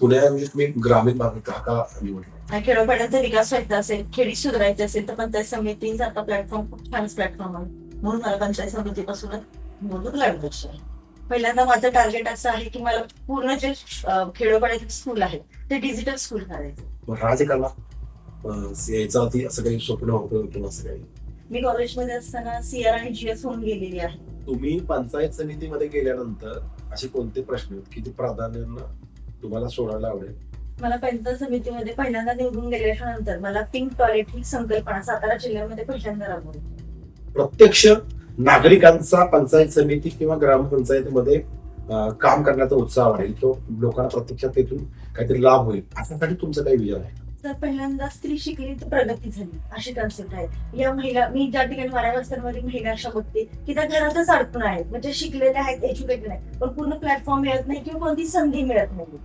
पुण्याऐवजी तुम्ही ग्रामीण भागात का का निवडला खेडोपाड्यांचा विकास व्हायचा असेल खेडी सुधारायची असेल तर पंचायत समितीचा प्लॅटफॉर्म खूप छान प्लॅटफॉर्म आहे. म्हणून मला पंचायत समितीपासूनच निवडणूक लढवायची आहे पहिल्यांदा माझं टार्गेट असं आहे की मला पूर्ण जे अं, खेडोपाड्याचे स्कूल आहे ते डिजिटल स्कूल करायचे. मग राजकारणात यायचं असं काही स्वप्न होतं किंवा असं काही? मी कॉलेजमध्ये असताना सीआर आणि जीएस होऊन गेलेली आहे. तुम्ही पंचायत समितीमध्ये गेल्यानंतर असे कोणते प्रश्न आहेत की ते प्राधान्यानं तुम्हाला सोडायला आवडेल. मला पंचायत समितीमध्ये पहिल्यांदा निवडून गेल्याच्यानंतर मला पिंक टॉयलेट ही संकल्पना सातारा जिल्ह्यामध्ये पहिल्यांदा राबवली. प्रत्यक्ष नागरिकांचा पंचायत समिती किंवा ग्रामपंचायतीमध्ये काम करण्याचा उत्साह वाढेल. तो लोकांना प्रत्यक्षात त्यातून काहीतरी लाभ होईल. अशासाठी तुमचं काही विचार आहे तर पहिल्यांदा स्त्री शिकली तर प्रगती झाली. अशी कन्सेप्ट आहे. या महिला मी ज्या ठिकाणी वाड्या महिला अशा बघते की त्या घरातच अडकून आहेत. म्हणजे शिकलेल्या आहेत एज्युकेटेड आहेत. पण पूर्ण प्लॅटफॉर्म मिळत नाही किंवा कोणती संधी मिळत नाही.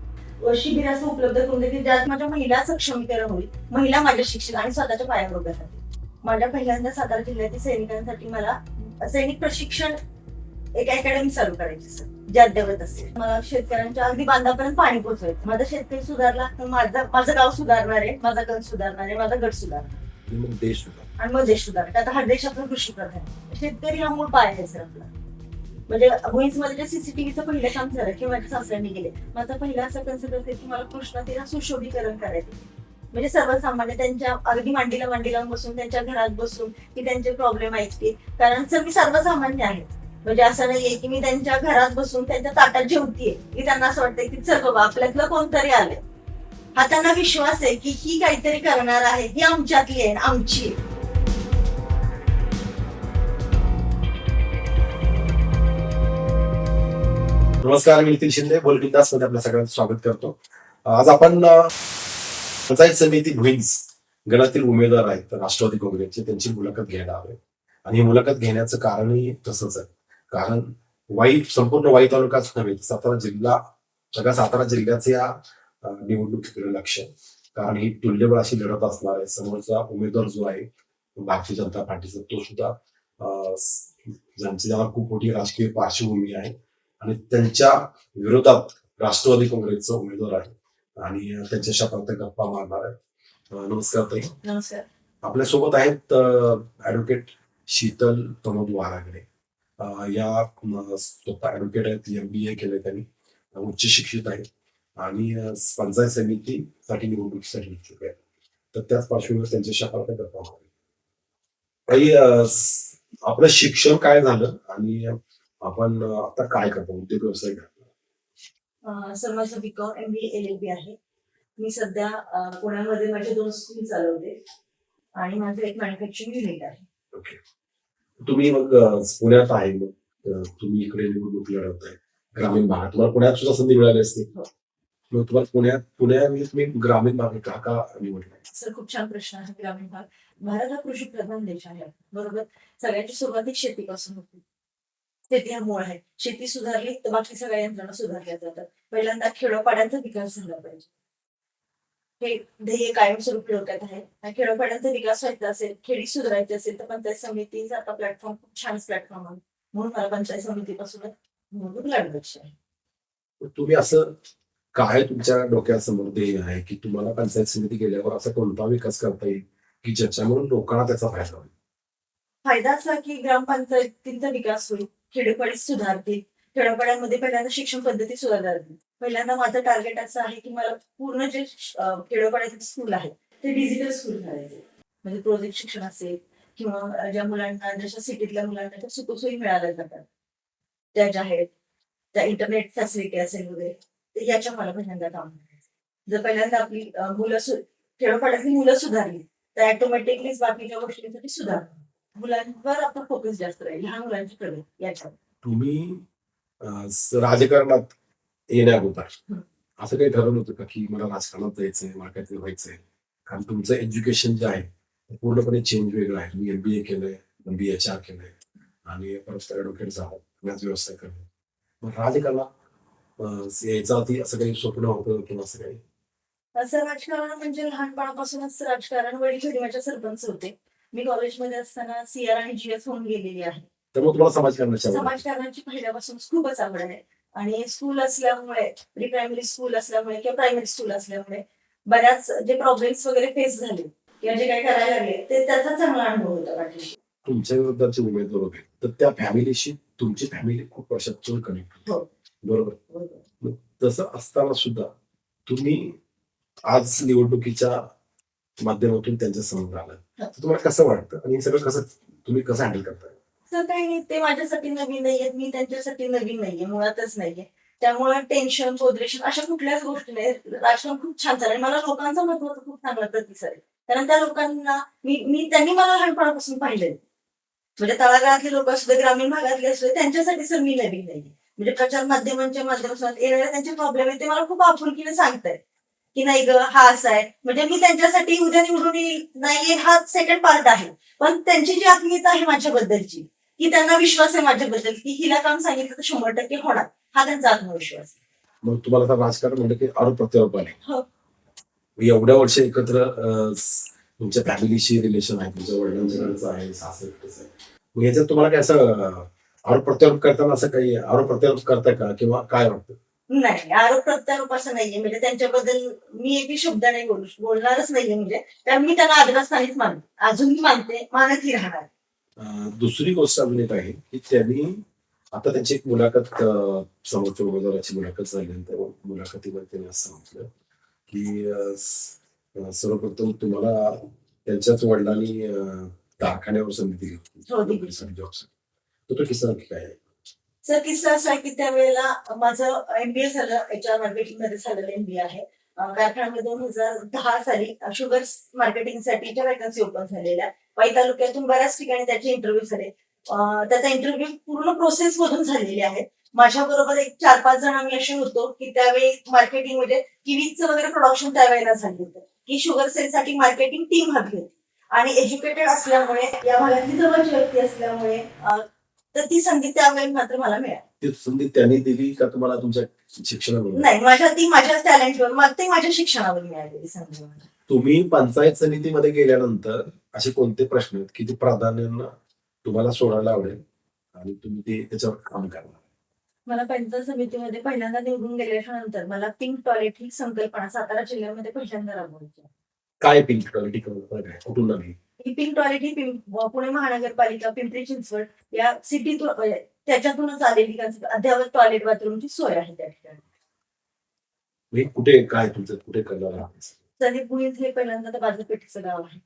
शिबिर असं उपलब्ध करून देते ज्यात माझ्या महिला सक्षमीकरण होईल. महिला माझ्या शिक्षण आणि स्वतःच्या पायावर उभ्या राहतील. माझ्या पहिल्यांदा सातारा जिल्ह्यातील सैनिकांसाठी मला सैनिक प्रशिक्षण एक अकॅडमी चालू करायची सर जे अद्ययावत असेल मला शेतकऱ्यांच्या अगदी बांधापर्यंत पाणी पोहोचवायचं माझा शेतकरी सुधारला तर माझा माझं गाव सुधारणार आहे माझा गण सुधारणार आहे माझा गट सुधारणार आणि मग देश होता आणि मग देश सुधारणार. आता हा देश आपला कृषी प्रधान आहे. शेतकरी हा मूळ पाय आहे सर आपला. म्हणजे मुईन्समध्ये जे सीसीटीव्हीचं पहिलं काम झालं किंवा माझ्या सासऱ्यांनी गेले माझा पहिला असं असेल की मला कृष्णा तिला सुशोभीकरण करायचं म्हणजे सर्वसामान्य त्यांच्या अगदी मांडीला मांडी लावून बसून त्यांच्या घरात बसून की त्यांचे प्रॉब्लेम ऐकते कारण सर मी सर्वसामान्य आहे. म्हणजे असं नाहीये की मी त्यांच्या घरात बसून त्यांच्या ताटात जेवतीये. की त्यांना असं वाटतंय की चल बाबा आपल्यातलं कोणतरी आलंय. हा त्यांना विश्वास आहे की ही काहीतरी करणार आहे ही आमच्यातली आहे आमची आहे. नमस्कार मी नितीन शिंदे बुलेटिनमध्ये आपल्या सगळ्यांचं स्वागत करतो. आज आपण अं, पंचायत समिती भुईंज गणातील उमेदवार आहेत राष्ट्रवादी काँग्रेसचे त्यांची मुलाखत घ्यायला हवे आणि ही मुलाखत घेण्याचं कारणही तसंच आहे. कारण वाई संपूर्ण वाई तालुकाच नव्हे तर सातारा जिल्हा सगळ्या सातारा जिल्ह्याचे या निवडणुकीकडे लक्ष. कारण ही तुल्यबळ अशी लढत असणार आहे. समोरचा उमेदवार जो आहे भारतीय जनता पार्टीचा तो सुद्धा ज्यांची ज्याला खूप मोठी राजकीय पार्श्वभूमी आहे आणि त्यांच्या विरोधात राष्ट्रवादी काँग्रेसचा उमेदवार आहे आणि त्यांच्याशी आपण गप्पा मारणार आहे नमस्कार ताई. नमस्कार. आपल्यासोबत आहेत ऍडव्होकेट शीतल प्रमोद वारागडे. या स्वतः ऍडव्होकेट आहेत एम बी ए केले त्यांनी. उच्च शिक्षित आहेत. आणि पंचायत समितीसाठी निवडणुकीसाठी इच्छुक आहेत तर त्याच पार्श्वभूमीवर त्यांच्याशी आता गप्पा स- आपलं शिक्षण काय झालं? आणि आपण आता काय करतो? उद्योग व्यवसाय करतो सर माझं B Com M B L L B आहे. मी सध्या पुण्यामध्ये माझे दोन स्कूल चालवते. आणि माझं एक मॅन्युफॅक्चरिंग युनिट आहे. ओके तुम्ही मग पुण्यात आहे मग. तुम्ही इकडे निवडणूक लढवत आहे. ग्रामीण भागात. तुम्हाला पुण्यात सुद्धा संधी मिळाली असते. हो. मग तुम्हाला पुण्यात पुण्यामध्ये तुम्ही ग्रामीण भाग का का निवडला? सर खूप छान प्रश्न आहे ग्रामीण भाग. भारत हा कृषी प्रधान देश आहे. बरोबर? सगळ्याची सुरुवात ही शेतीपासून होती. शेती हा मूळ आहे. शेती सुधारली तर बाकी सगळ्या यंत्रणा सुधारल्या जातात. पहिल्यांदा खेडोपाड्यांचा विकास झाला पाहिजे. हे ध्येय कायमस्वरूपी डोक्यात आहे. खेडोपाड्यांचा विकास व्हायचा असेल खेडी सुधारायची असेल तर पंचायत समितीचा आता प्लॅटफॉर्म खूप छान प्लॅटफॉर्म आहे. म्हणून मला पंचायत समितीपासूनच निवडणूक लढवायची आहे. तुम्ही असं काय तुमच्या डोक्यासमोर ध्येय आहे की तुम्हाला पंचायत समिती गेल्यावर असा कोणता विकास करता येईल की ज्याच्यामुळे लोकांना त्याचा फायदा होईल? फायदा असा की ग्रामपंचायतींचा विकास होईल खेडोपाडी सुधारतील खेडोपाड्यांमध्ये पहिल्यांदा शिक्षण पद्धती सुधारणार पहिल्यांदा माझं टार्गेट असं आहे की मला पूर्ण जे खेडोपाड्यातील खेडोपाड्याचे स्कूल आहेत ते डिजिटल स्कूल करायचे म्हणजे प्रोजेक्ट शिक्षण असेल किंवा ज्या मुलांना जशा सिटीतल्या मुलांना त्या सुखसोयी मिळाल्या जातात. त्या ज्या आहेत त्या इंटरनेट फॅसिलिटी असेल वगैरे याच्या मला पहिल्यांदा काम करायचं जर पहिल्यांदा आपली मुलं खेडोपाड्यातली मुलं सुधारली तर ऑटोमॅटिकलीच बाकीच्या गोष्टींसाठी सुधार मुलांवर आपला फोकस जास्त राहील लहान मुलांची प्रगती याच्यावर. तुम्ही राजकारणात येण्याअगोदर असं काही ठरवलं होतं का की मला राजकारणात जायचंय मला काहीतरी व्हायचंय? कारण तुमचं एज्युकेशन जे आहे ते पूर्णपणे चेंज वेगळं आहे. तुम्ही एमबीए केलंय बी एच आर केलंय आणि परत ऍडव्होकेट झाला पुण्यात व्यवसाय करणे मग राजकारणात यायचा ती असं काही स्वप्न होतं किंवा असं काही? असं राजकारण म्हणजे लहानपणापासूनच राजकारण वडील माझ्या सरपंच होते. मी कॉलेजमध्ये असताना सीआर आणि जीएस होऊन गेलेली आहे. तर मग तुम्हाला समाजकारणाची. समाजकारणाची पहिल्यापासून खूपच आवड आहे. आणि स्कूल असल्यामुळे प्री प्रायमरी स्कूल असल्यामुळे किंवा प्रायमरी स्कूल असल्यामुळे बऱ्याच जे प्रॉब्लेम्स वगैरे फेस झाले किंवा जे काही करायला लागले ते त्याचा चांगला अनुभव होता पाठीशी तुमच्या विरुद्धचे उमेदवार होते. तर त्या फॅमिलीशी तुमची फॅमिली खूप वर्षात कनेक्ट हो. बरोबर? बरोबर. तसं असताना सुद्धा तुम्ही आज निवडणुकीच्या माध्यमातून त्यांच्यासमोर आला तुम्हाला कसं वाटतं? आणि हे सगळं कसं तुम्ही कसं हँडल करताय तर काही नाही ते माझ्यासाठी नवीन नाहीये मी त्यांच्यासाठी नवीन नाहीये मुळातच नाहीये. त्यामुळे टेन्शन पोद्रेशन अशा कुठल्याच गोष्टी नाही. राजकारण खूप छान चालेल मला लोकांचा महत्त्वाचा खूप चांगला प्रतिसाद आहे. कारण त्या लोकांना मी मी त्यांनी मला लहानपणापासून पाहिले म्हणजे तळागाळातले लोक असू दे ग्रामीण भागातले असू दे त्यांच्यासाठी सर मी नवीन नाहीये. म्हणजे प्रचार माध्यमांच्या माध्यमातून येणारे त्यांचे प्रॉब्लेम आहे ते मला खूप आपुलकीने सांगतायत. की नाही ग हा असा आहे. म्हणजे मी त्यांच्यासाठी उद्या निवडून येईल नाही हा सेकंड पार्ट आहे. पण त्यांची जी आत्मीयता आहे माझ्याबद्दलची की त्यांना विश्वास आहे माझ्याबद्दल की हिला काम सांगितलं तर शंभर टक्के होणार. हा त्यांचा आत्मविश्वास आहे. मग तुम्हाला आता राजकारण म्हणलं की आरोप प्रत्यारोप आले. हो. एवढ्या वर्ष एकत्र तुमच्या फॅमिलीशी रिलेशन आहे तुमच्या वडिलांच्याकडचं आहे सासरकडचं आहे. मग याच्यात तुम्हाला काय असं आरोप प्रत्यारोप करताना असं काही आरोप प्रत्यारोप करताय का? किंवा काय वाटतं? नाही आरोप प्रत्यारोप असं नाहीये. म्हणजे त्यांच्याबद्दल मी एकही शब्द नाही बोलू बोलणारच नाहीये. म्हणजे कारण मी त्यांना आदरास्थानीच मानते. अजूनही मानते मानतही राहणार. दुसरी गोष्ट अजून एक आहे की त्यांनी आता त्यांची एक मुलाखत समोरच्या उमेदवाराची मुलाखत झाल्यानंतर मुलाखतीमध्ये त्यांनी असं सांगितलं की सर्वप्रथम तुम्हाला त्यांच्याच वडिलांनी कारखान्यावर संधी दिली हो. नोकरीसाठी, जॉबसाठी. तर तो किस्सा नक्की काय आहे सर किस्सा असा आहे की त्यावेळेला माझं एमबीए झालं एच आर मार्केटिंगमध्ये झालेलं एमबीए आहे कारखान्यामध्ये दोन हजार दहा साली शुगर मार्केटिंगसाठीच्या वॅकन्सी ओपन झालेल्या वाई तालुक्यातून बऱ्याच ठिकाणी त्याचे इंटरव्ह्यू झाले. त्याचा इंटरव्ह्यू पूर्ण प्रोसेस मधून झालेले आहेत. माझ्या बरोबर एक चार पाच जण आम्ही असे होतो की त्यावेळी मार्केटिंग म्हणजे किवीचं वगैरे प्रोडक्शन त्यावेळेला झालं होतं. की शुगर सेलसाठी मार्केटिंग टीम हवी होती. आणि एज्युकेटेड असल्यामुळे या भागातली जवळची व्यक्ती असल्यामुळे तर ती संधी त्यावेळी मात्र मला मिळाली. ती संधी त्यांनी दिली का तुम्हाला तुमच्या शिक्षणामुळे नाही माझ्या ती माझ्या टॅलेंटवर ते माझ्या शिक्षणावर मिळालेली संधी. तुम्ही पंचायत समितीमध्ये गेल्यानंतर असे कोणते प्रश्न आहेत की ते प्राधान्यानं तुम्हाला सोडायला आवडेल आणि तुम्ही ते त्याच्यावर काम करणार? मला पंचायत समितीमध्ये पहिल्यांदा निवडून गेल्याच्यानंतर मला पिंक टॉयलेट ही संकल्पना सातारा जिल्ह्यामध्ये पहिल्यांदा राबवायची. काय पिंक क्वालिटी काय कुठून आली? ही पिंक टॉयलेट ही पुणे महानगरपालिका पिंपरी चिंचवड या सिटीतून त्याच्यातूनच आलेली अद्यावत टॉयलेट बाथरूमची सोय आहे त्या ठिकाणी. हे कुठे काय तुमचं कुठे करणार भुईंज हे पहिल्यांदा बाजारपेठेचं गाव आहे.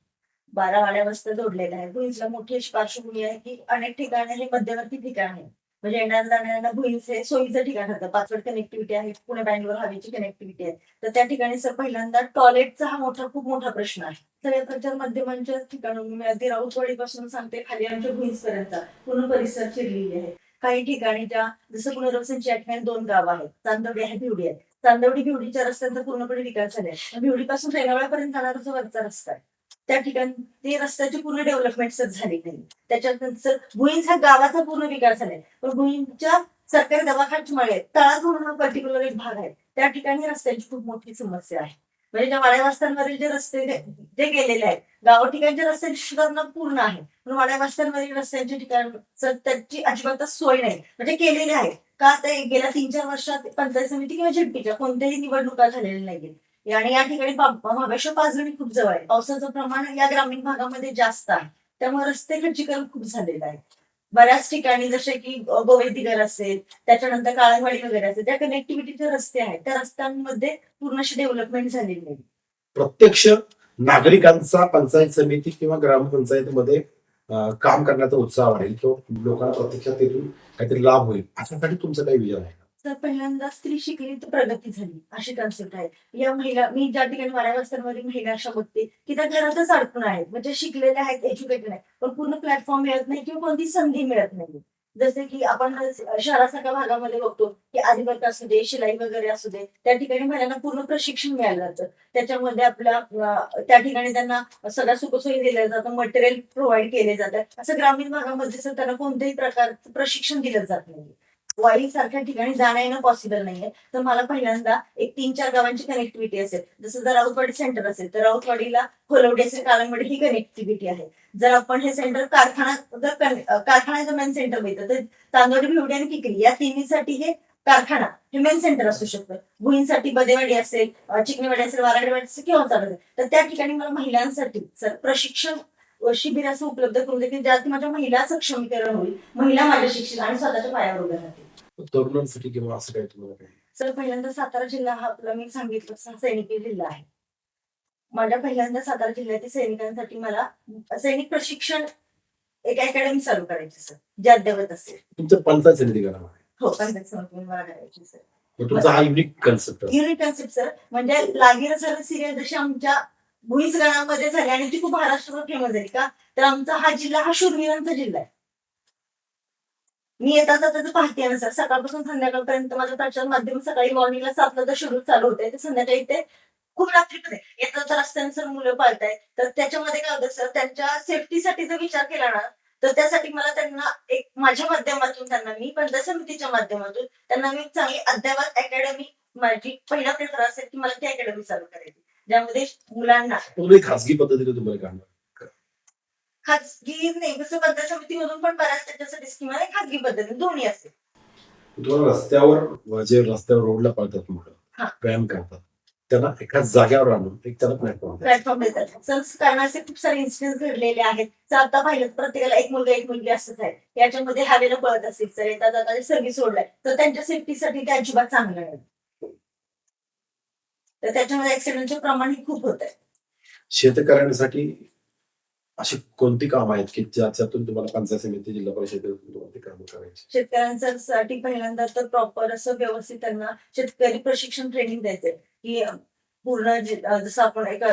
बारा वाड्या वस्त्या जोडलेल्या आहे. भुईंचा मोठी अशी पार्श्वभूमी आहे की अनेक ठिकाणी हे मध्यवर्ती ठिकाण आहे. म्हणजे येणाऱ्या जाणाऱ्यांना भुईंच हे सोयीचं ठिकाण होतं. पाचवड कनेक्टिव्हिटी आहे पुणे बँगलोर हवेची कनेक्टिव्हिटी आहे. तर त्या ठिकाणी सर पहिल्यांदा टॉयलेटचा हा मोठा खूप मोठा प्रश्न आहे. सगळ्या प्रचार माध्यमांच्या ठिकाणून मी अगदी राऊतवाडीपासून सांगते खाली आमच्या भुईंचपर्यंत पूर्ण परिसर फिरलेली आहे. काही ठिकाणी ज्या जसं पुनर्वसनची ठिकाणी दोन गाव आहेत. चांदवडी आहे भिवडी आहे चांदवडी भिवडीच्या रस्त्यांचा पूर्णपणे विकास झालाय. भिवडीपासून रेगावळ्यापर्यंत जाणारा जो वरचा रस्ता आहे त्या ठिकाणी ते रस्त्याची पूर्ण डेव्हलपमेंटच झाली नाही. त्याच्यानंतर भुईंचा गावाचा पूर्ण विकास झालाय. पण भुईंच्या सरकारी दवाखान्यामुळे तळात म्हणून हा पर्टिक्युलर एक भाग आहे. त्या ठिकाणी रस्त्यांची खूप मोठी समस्या आहे. म्हणजे ज्या वाड्यावास्तांवरील जे रस्ते जे जे गेलेले आहेत गाव ठिकाणच्या रस्त्यांची सुधारणा पूर्ण आहे. पण वाड्यावास्तांवरील रस्त्यांच्या ठिकाण त्याची अजिबातच सोय नाही. म्हणजे केलेली आहे का ते गेल्या तीन चार वर्षात पंचायत समिती किंवा झेडपीच्या कोणत्याही निवडणुका झालेल्या नाहीये आणि या ठिकाणी पा- महाबळेश्वर पाचगणी खूप जवळ आहे. पावसाचं प्रमाण या ग्रामीण भागामध्ये जास्त आहे. त्यामुळे रस्ते खच्चीकरण खूप झालेलं आहे. बऱ्याच ठिकाणी जसे की गोवेदीगर असेल त्याच्यानंतर काळंगवाडी वगैरे असेल त्या कनेक्टिव्हिटीचे रस्ते आहेत. त्या रस्त्यांमध्ये पूर्ण अशी डेव्हलपमेंट झालेली नाही. प्रत्यक्ष नागरिकांचा पंचायत समिती किंवा ग्रामपंचायतीमध्ये काम करण्याचा उत्साह वाढेल. किंवा लोकांना प्रत्यक्षात तिथून काहीतरी लाभ होईल. अशासाठी तुमचा काही विजय आहे का? तर पहिल्यांदा स्त्री शिकली तर प्रगती झाली. अशी कन्सेप्ट आहे. या महिला मी ज्या ठिकाणी वाड्यावस्त्यांवरील महिला अशा बघते की त्या घरातच अडकून आहेत. म्हणजे शिकलेल्या आहेत एज्युकेटेड आहेत. पण पूर्ण प्लॅटफॉर्म मिळत नाही किंवा कोणती संधी मिळत नाही. जसे की आपण शहरासारख्या भागामध्ये बघतो की आदिवर्क असू दे शिलाई वगैरे असू दे त्या ठिकाणी महिलांना पूर्ण प्रशिक्षण मिळालं जातं. त्याच्यामध्ये आपल्या त्या ठिकाणी त्यांना सगळ्या सुखसोयी दिल्या जातं मटेरियल प्रोव्हाइड केले जातात. असं ग्रामीण भागामध्ये त्यांना कोणत्याही प्रकारचं प्रशिक्षण दिलं जात नाही. वाई सारख्या ठिकाणी जाणं येणं पॉसिबल नाहीये. तर मला पहिल्यांदा एक तीन चार गावांची कनेक्टिव्हिटी असेल. जसं जर राऊतवाडी सेंटर असेल तर राऊतवाडीला खोलवडी असेल काळंबडी ही कनेक्टिव्हिटी आहे. जर आपण हे सेंटर कारखाना जर कारखान्याचं मेन सेंटर मिळतं तर तांदोडी भिवडी आणि किकरी या तिन्हीसाठी हे कारखाना हे मेन सेंटर असू शकतं. भुईंसाठी बदेवाडी असेल चिकणीवाडी चिकनेवाडी असेल वाराडेवाडी असेल किंवा असेल. तर त्या ठिकाणी मला महिलांसाठी सर प्रशिक्षण शिबिर असं उपलब्ध करून देतील ज्यात माझ्या महिला सक्षमीकरण होईल. महिला माझ्या शिक्षण आणि स्वतःच्या पायावर उभ्या राहतील. तरुणांसाठी किंवा असं काय तुम्हाला सर पहिल्यांदा सातारा जिल्हा हा आपला मी सांगितलं सैनिकी जिल्हा आहे. माझ्या पहिल्यांदा सातारा जिल्ह्यातील सैनिकांसाठी मला सैनिक प्रशिक्षण एक अकॅडमी चालू करायची सर जे अद्ययावत असेल. तुमचं पंचायत समिती करा हो पंचायत समिती मला करायची सर. मग तुमचा हा unique concept unique concept sir. म्हणजे लागीर झालं सिरियल जशी आमच्या भुईस गणामध्ये झाली आणि ती खूप महाराष्ट्रावर फेमस झाली का तर आमचा हा जिल्हा हा शूरवीरांचा जिल्हा आहे. मी येता जाता पाहते ना सर सकाळपासून संध्याकाळपर्यंत माझं प्रचार माध्यम सकाळी मॉर्निंगला सातला तर शेड्यूल चालू होते. ते संध्याकाळी ते खूप रात्रीमध्ये येता जाता रस्त्याने सर मुलं पाळताय तर त्याच्यामध्ये काय होतं सर त्यांच्या सेफ्टीसाठी जर विचार केला ना तर त्यासाठी मला त्यांना एक माझ्या माध्यमातून त्यांना मी पंचायत समितीच्या माध्यमातून त्यांना मी चांगली अद्यावत अकॅडमी माझी पहिला प्रेफर असेल की मला ती अकॅडमी चालू करायची. ज्यामध्ये मुलांना खासगी पद्धतीने तुम्हाला खाजगी नाही कसं पंचायत समितीमधून पण बऱ्याच त्याच्यासाठी स्कीम आहे खाजगी पद्धतीने दोन्ही असते तुम्हाला रस्त्यावर जे रस्त्यावर रोडला पळतात हा. मुलं व्यायाम करतात त्यांना एका जाग्यावर आणून एक त्याला प्लॅटफॉर्म प्लॅटफॉर्म देतात. सर कारण असे खूप सारे इन्सिडेंट घडलेले आहेत. तर आता पाहिलं तर प्रत्येकाला एक मुलगा एक मुलगी असंच आहे. याच्यामध्ये हवेला पळत असेल सर येतात जाता सर्व्हिस सोडलाय तर त्यांच्या सेफ्टीसाठी ते अजिबात चांगलं नाही. तर त्याच्यामध्ये ऍक्सिडेंटचे प्रमाण हे खूप होत आहे शेतकऱ्यांसाठी अशी कोणती कामं आहेत की ज्याच्यातून तुम्हाला पंचायत समिती जिल्हा परिषदेतून तुम्हाला ते कामं करायची? शेतकऱ्यांसाठी पहिल्यांदा तर प्रॉपर असं व्यवस्थित त्यांना शेतकरी प्रशिक्षण ट्रेनिंग द्यायचंय. की पूर्ण जसं आपण एक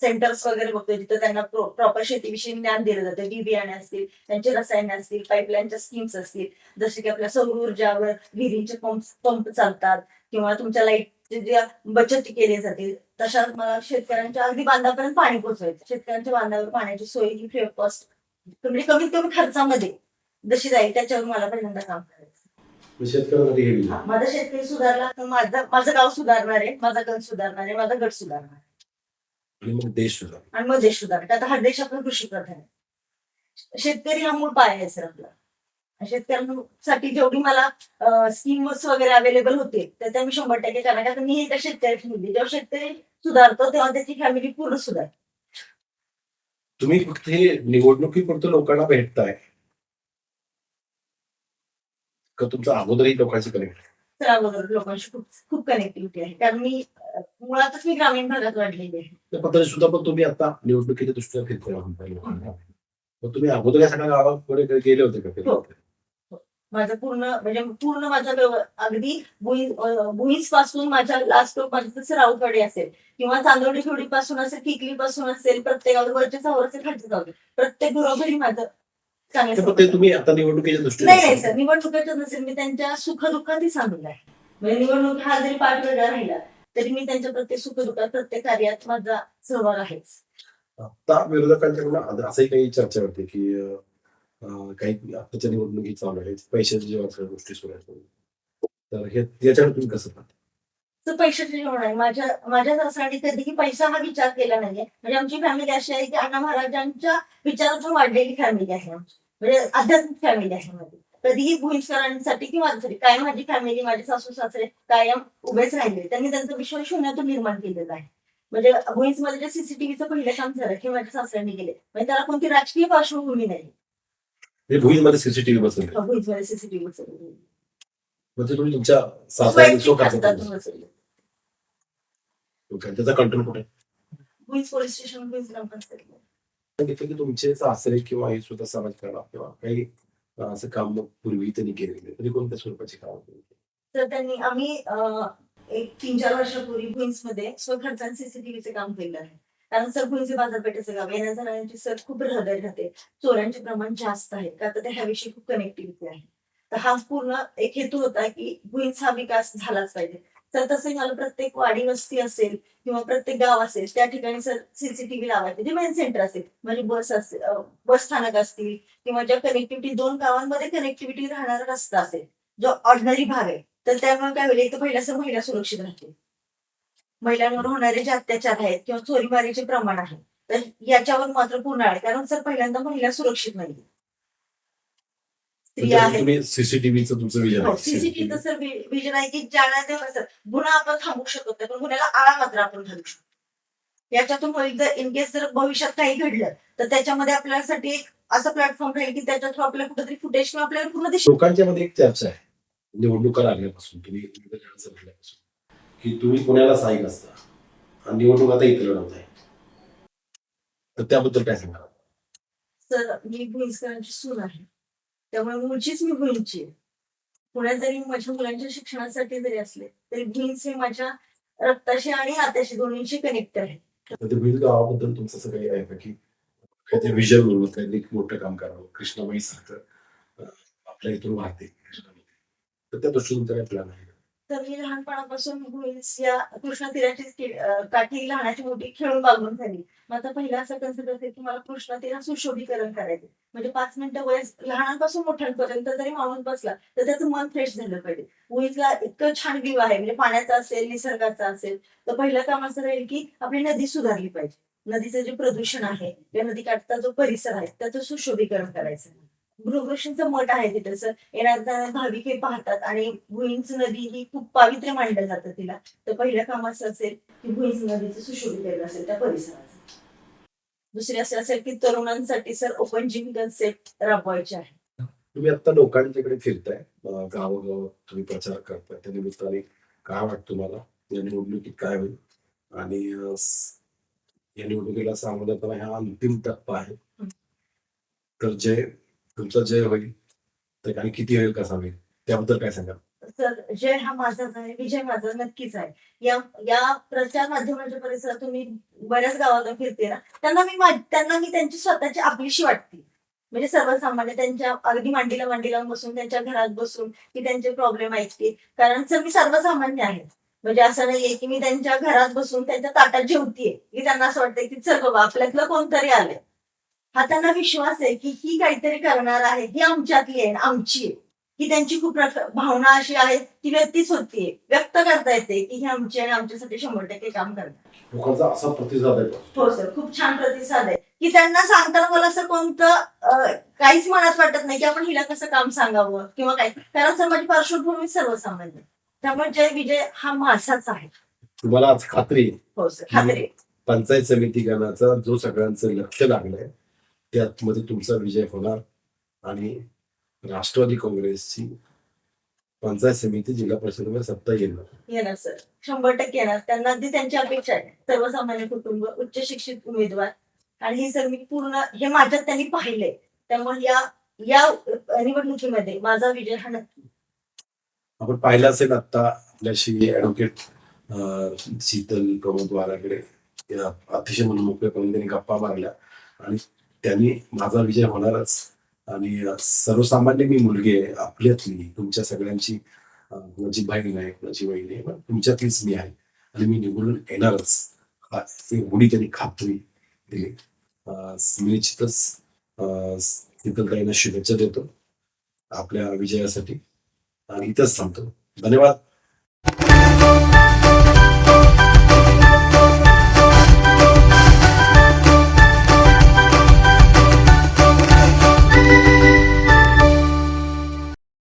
सेंटर्स वगैरे बघतोय तिथं त्यांना प्रॉपर शेतीविषयी ज्ञान दिलं जातं. बी बियाणे असतील त्यांचे रसायने असतील पाईपलाईनच्या स्कीम्स असतील. जसे की आपल्या सौर ऊर्जावर विहिरींचे पंप पंप चालतात किंवा तुमच्या लाइट बचत केली जाते तशा मला शेतकऱ्यांच्या अगदी बांधापर्यंत पाणी पोहोचवायचं. शेतकऱ्यांच्या बांधावर पाण्याची सोय ही फ्री ऑफ कॉस्ट म्हणजे कमीत कमी खर्चामध्ये जशी जाईल त्याच्यावर मला पहिल्यांदा काम करायचं. माझा शेतकरी सुधारला तर माझं माझं गाव सुधारणार आहे माझा गण सुधारणार आहे माझा गट सुधारणार आहे. आणि मग देश सुधारणार आता हा देश आपला कृषी प्रधान आहे. शेतकरी हा मूळ पाय आहे सर आपला. शेतकऱ्यांसाठी जेवढी मला स्कीम्स वगैरे अवेलेबल होते तर त्या मी शंभर टक्के करणार कारण मी एका शेतकऱ्याची मुलगी जेव्हा शेतकरी सुधारतो तेव्हा त्याची फॅमिली पूर्ण सुधार तुम्ही फक्त हे निवडणुकीपुरतं लोकांना भेटताय. का तुमचं अगोदरही लोकांशी कनेक्ट तर अगोदर लोकांशी खूप खूप कनेक्टिव्हिटी आहे. कारण मी मुळातच मी ग्रामीण भागात वाढलेली आहे. त्या पद्धतीने सुद्धा पण तुम्ही आता निवडणुकीच्या दृष्टीने मग तुम्ही अगोदर या सगळ्या गावाकडे गेले होते का. फिरत? माझं पूर्ण म्हणजे पूर्ण माझा अगदी भुईसपासून माझ्या लास्ट माझं जसं राऊतवाडी असेल. किंवा चांदोडी खेवडी पासून असेल किकली पासून असेल प्रत्येक वरच्या सावर असेल खालच्या सावर प्रत्येक घरोघरी माझं चांगलं तुम्ही आता निवडणुकीच्या नाही नाही सर निवडणुकीचं नसेल मी त्यांच्या सुखदुःखातही सांगितलं आहे. म्हणजे निवडणूक हा जरी पाठ वेगळा राहिला तरी मी त्यांच्या प्रत्येक सुखदुःखात प्रत्येक कार्यात माझा सहभाग आहेच. आता विरोधकांच्याकडून असंही काही चर्चा होते की काही आत्ताच्या निवडणुकी चालू आहेत पैशाच्या जेव्हा सगळ्या गोष्टी सुरू आहेत तर हे याच्याकडे तुम्ही कसं पाहता? तर पैशाची होणार आहे. माझ्या माझ्या सासऱ्याने कधीही पैसा हा विचार केला नाहीये. म्हणजे आमची फॅमिली अशी आहे की अण्णा महाराजांच्या विचारातून वाढलेली फॅमिली आहे आमची. म्हणजे आध्यात्मिक फॅमिली आहे माझी. कधीही भुईसकरांसाठी किंवा माझ्यासाठी काय माझी फॅमिली माझे सासू सासरे कायम उभेच राहिले. त्यांनी त्यांचा विश्वास शून्यातून निर्माण केलेला आहे. म्हणजे भुईसमध्ये जे सीसीटीव्हीचं पहिलं काम झालं हे माझ्या सासऱ्यांनी केले. म्हणजे त्याला कोणती राजकीय पार्श्वभूमी नाही. हे भुईमध्ये सीसीटीव्ही बसवले. सीसीटीव्ही म्हणजे तुम्ही तुमच्या बसवले त्याचा कंट्रोल कुठे? पोलीस स्टेशन सांगितलं की तुमचे सासरे किंवा हे सुद्धा समाजकारण किंवा काही असं काम पूर्वी त्यांनी केलेले तरी कोणत्या स्वरूपाची काम तर त्यांनी आम्ही एक तीन चार वर्षापूर्वी भुईन्समध्ये स्वखर्चाने सीसीटीव्हीचे काम केलं आहे. कारण सर बाजारपेठेचं गाव येण्या जाण्याची सर खूप रहदारी राहते. चोऱ्यांचे प्रमाण जास्त आहे. का तर त्या ह्याविषयी खूप कनेक्टिव्हिटी आहे. तर हा पूर्ण एक हेतू होता की भुईंचा हा विकास झालाच पाहिजे. तर तसं मला प्रत्येक वाडी वस्ती असेल किंवा प्रत्येक गाव असेल त्या ठिकाणी सर सीसीटीव्ही लावायचे. जे मेन सेंटर असेल म्हणजे बस असेल बस स्थानक असतील किंवा ज्या कनेक्टिव्हिटी दोन गावांमध्ये कनेक्टिव्हिटी राहणारा रस्ता असेल जो ऑर्डिनरी भाग आहे. तर त्यामुळे काय होईल? एक तर पहिल्या सर महिला सुरक्षित राहतील. महिलांवर होणारे जे अत्याचार आहेत किंवा चोरीमारीचे प्रमाण आहे तर याच्यावर मात्र पूर्ण आहे. कारण सर पहिल्यांदा महिला सुरक्षित नाही स्त्रिया आहेत. तुम्ही सीसीटीव्हीचं तुमचं विजन हो सीसीटीव्हीचं सर विजन आहे की ज्याला असं गुन्हा आपण थांबवू शकत नाही पण गुन्ह्याला आळा मात्र आपण घालू शकतो. याच्यातून होईल जर इन केस जर भविष्यात काही घडलं तर त्याच्यामध्ये आपल्यासाठी एक असं प्लॅटफॉर्म राहील की त्याच्या थ्रू आपल्याला कुठेतरी फुटेज किंवा आपल्याला पूर्ण लोकांच्या मध्ये एक चर्चा आहे. निवडणुका लागल्यापासून की तुम्ही पुण्याला साई नसता आणि निवडणूक आता इथे लढवत आहे. तर त्याबद्दल काय सांगा तर मी भुईसकरांची सून आहे. त्यामुळे मूळचीच मी भुईंची आहे. पुण्यात जरी माझ्या मुलांच्या शिक्षणासाठी जरी असले तरी भुईन्स हे माझ्या रक्ताशी आणि नात्याशी दोन्हीशी कनेक्ट आहे. ते गावाबद्दल तुमचं असं काही आहे का की काहीतरी विजन म्हणून काहीतरी एक मोठं काम करावं कृष्णाबाई सारखं आपल्या इथून वाहते. कृष्णाबाई तर त्या दृष्टीने तुमचा काय प्लॅन आहे? तर मी लहानपणापासून भुईन्स या कृष्णा तीराची काठी लहानाची मोठी खेळून बागून झाली. माझा पहिला असा कन्सेप्ट असेल की मला कृष्णा तीरा सुशोभीकरण करायचे. म्हणजे पाच मिनिटं वयस लहानांपासून मोठ्यांपर्यंत जरी माणूस बसला तर त्याचं मन फ्रेश झालं पाहिजे. भुईन्सला इतकं छान व्ह्यू आहे म्हणजे पाण्याचा असेल निसर्गाचा असेल तर पहिलं काम असं राहील की आपली नदी सुधारली पाहिजे. नदीचं जे प्रदूषण आहे या नदीकाठचा जो परिसर आहे त्याचं सुशोभीकरण करायचं. गृहकृष्णचं मठ आहे तिथे सर. येणार भाविक हे पाहतात आणि भुईंच नदी ही खूप पावित्र्य मानलं जातं तिला. तर पहिलं काम असं असेल की भुईंच नदीचं सुशोभीकरण असेल त्या परिसराचं. दुसरे असे असेल की तरुणांसाठी सर ओपन जिम कन्सेप्ट राबवायचे आहे. तुम्ही आता लोकांच्याकडे फिरताय. गावोगाव तुम्ही प्रचार करताय. त्या निमित्ताने काय वाटतं तुम्हाला? या निवडणुकीत काय होईल? आणि या निवडणुकीला सामान्यतः हा अंतिम टप्पा आहे. तर जय तुमचा जय होईल. तर आणि किती होईल कसा होईल त्याबद्दल काय सांगा सर जय हा माझाच आहे विजय माझा नक्कीच आहे. या या प्रचार माध्यमाच्या परिसरातून मी बऱ्याच गावातून फिरते ना त्यांना मी त्यांना मी त्यांची स्वतःची आपलीशी वाटते. म्हणजे सर्वसामान्य त्यांच्या अगदी मांडीला मांडीला बसून त्यांच्या घरात बसून मी त्यांचे प्रॉब्लेम ऐकते. कारण सर मी सर्वसामान्य आहे. म्हणजे असं नाहीये की मी त्यांच्या घरात बसून त्यांच्या ताटात जेवतीये. की त्यांना असं वाटतंय की चल बाबा आपल्यातलं कोणतरी आलंय. हा त्यांना विश्वास आहे की ही काहीतरी करणार आहे. ही आमच्यातली आहे आमची आहे. की त्यांची खूप भावना अशी आहे ती व्यक्तीच होतीये व्यक्त करता येते की ही आमची आणि आमच्यासाठी शंभर टक्के काम करणार. लोकांचा असा प्रतिसाद आहे. हो सर खूप छान प्रतिसाद आहे. की त्यांना सांगताना मला असं कोणतं काहीच मनात वाटत नाही की आपण हिला कसं काम सांगावं किंवा काय. कारण सर माझी पार्श्वभूमी सर्वसामान्य त्यामुळे जय विजय हा माझाच आहे. तुम्हाला आज खात्री हो सर खात्री. पंचायत समिती गणाचा जो सगळ्यांचं लक्ष लागलंय त्यामध्ये तुमचा विजय होणार. आणि राष्ट्रवादी काँग्रेसची पंचायत समिती जिल्हा परिषदेवर सत्ता येणार. येणार सर. शंभर टक्के येणार. त्यांना अगदी त्यांची अपेक्षा आहे. सर्वसामान्य कुटुंब उच्च शिक्षित उमेदवार. आणि हे सर मी पूर्ण हे माझ्यात त्यांनी पाहिले त्यामुळे या या निवडणुकीमध्ये माझा विजय हा नक्की. आपण पाहिलं असेल आता आपल्याशी ऍडव्होकेट शीतल प्रमोद वाराकडे. अतिशय मनमोकळेपणे त्यांनी गप्पा मारल्या. आणि त्यांनी माझा विजय होणारच. आणि सर्वसामान्य मी मुलगी आहे आपल्यातली तुमच्या सगळ्यांची माझी बहीण आहे माझी बहीण आहे पण तुमच्यातलीच मी आहे. आणि मी निवडून येणारच. हा- एवढी त्यांनी खात्री दिली. अं, मी निश्चितच शीतलताईंना शुभेच्छा देतो आपल्या विजयासाठी. आणि इथंच सांगतो धन्यवाद.